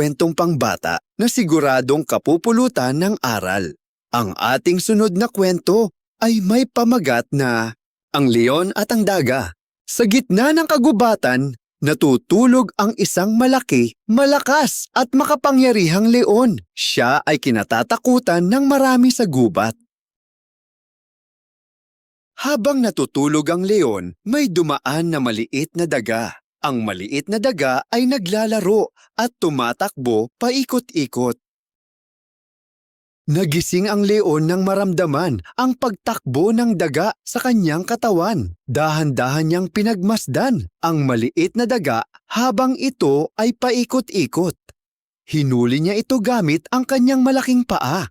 kwentong pangbata na siguradong kapupulutan ng aral. Ang ating sunod na kwento ay may pamagat na Ang Leon at ang Daga. Sa gitna ng kagubatan, natutulog ang isang malaki, malakas at makapangyarihang leon. Siya ay kinatatakutan ng marami sa gubat. Habang natutulog ang leon, may dumaan na maliit na daga. Ang maliit na daga ay naglalaro at tumatakbo paikot-ikot. Nagising ang leon nang maramdaman ang pagtakbo ng daga sa kanyang katawan. Dahan-dahan niyang pinagmasdan ang maliit na daga habang ito ay paikot-ikot. Hinuli niya ito gamit ang kanyang malaking paa.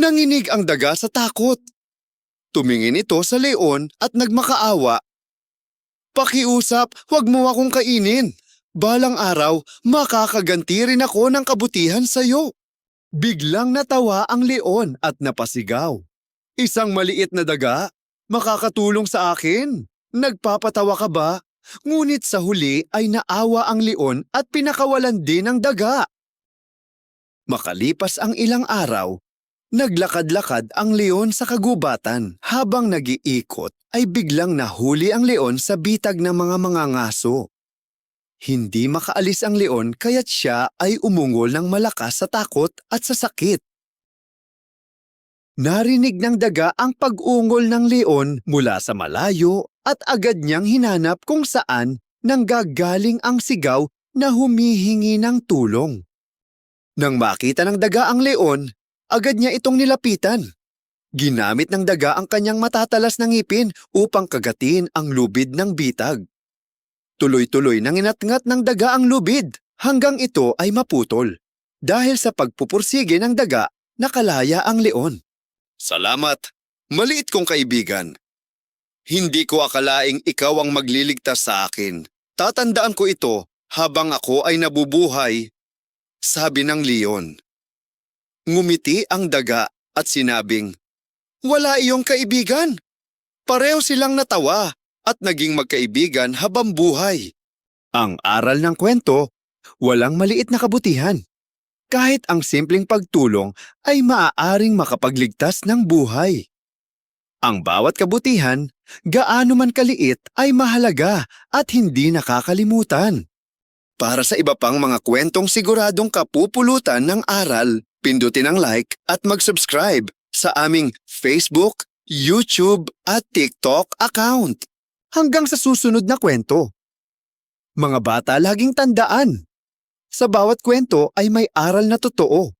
Nanginig ang daga sa takot. Tumingin ito sa leon at nagmakaawa. Pakiusap, huwag mo akong kainin. Balang araw, makakaganti rin ako ng kabutihan sa'yo. Biglang natawa ang leon at napasigaw. Isang maliit na daga? Makakatulong sa akin? Nagpapatawa ka ba? Ngunit sa huli ay naawa ang leon at pinakawalan din ang daga. Makalipas ang ilang araw, naglakad-lakad ang leon sa kagubatan. Habang nagiikot ay biglang nahuli ang leon sa bitag ng mga mangangaso. Hindi makaalis ang leon kaya't siya ay umungol ng malakas sa takot at sa sakit. Narinig ng daga ang pag-ungol ng leon mula sa malayo at agad niyang hinanap kung saan nanggagaling ang sigaw na humihingi ng tulong. Nang makita ng daga ang leon, agad niya itong nilapitan. Ginamit ng daga ang kanyang matatalas ng ngipin upang kagatin ang lubid ng bitag. Tuloy-tuloy nang inatngat ng daga ang lubid hanggang ito ay maputol. Dahil sa pagpupursige ng daga, nakalaya ang leon. Salamat, maliit kong kaibigan. Hindi ko akalaing ikaw ang magliligtas sa akin. Tatandaan ko ito habang ako ay nabubuhay, sabi ng leon. Ngumiti ang daga at sinabing, Wala iyong kaibigan. Pareho silang natawa at naging magkaibigan habang buhay. Ang aral ng kwento, walang maliit na kabutihan. Kahit ang simpleng pagtulong ay maaaring makapagligtas ng buhay. Ang bawat kabutihan, gaano man kaliit ay mahalaga at hindi nakakalimutan. Para sa iba pang mga kwentong siguradong kapupulutan ng aral, pindutin ang like at mag-subscribe sa aming Facebook, YouTube at TikTok account hanggang sa susunod na kwento. Mga bata laging tandaan, sa bawat kwento ay may aral na totoo.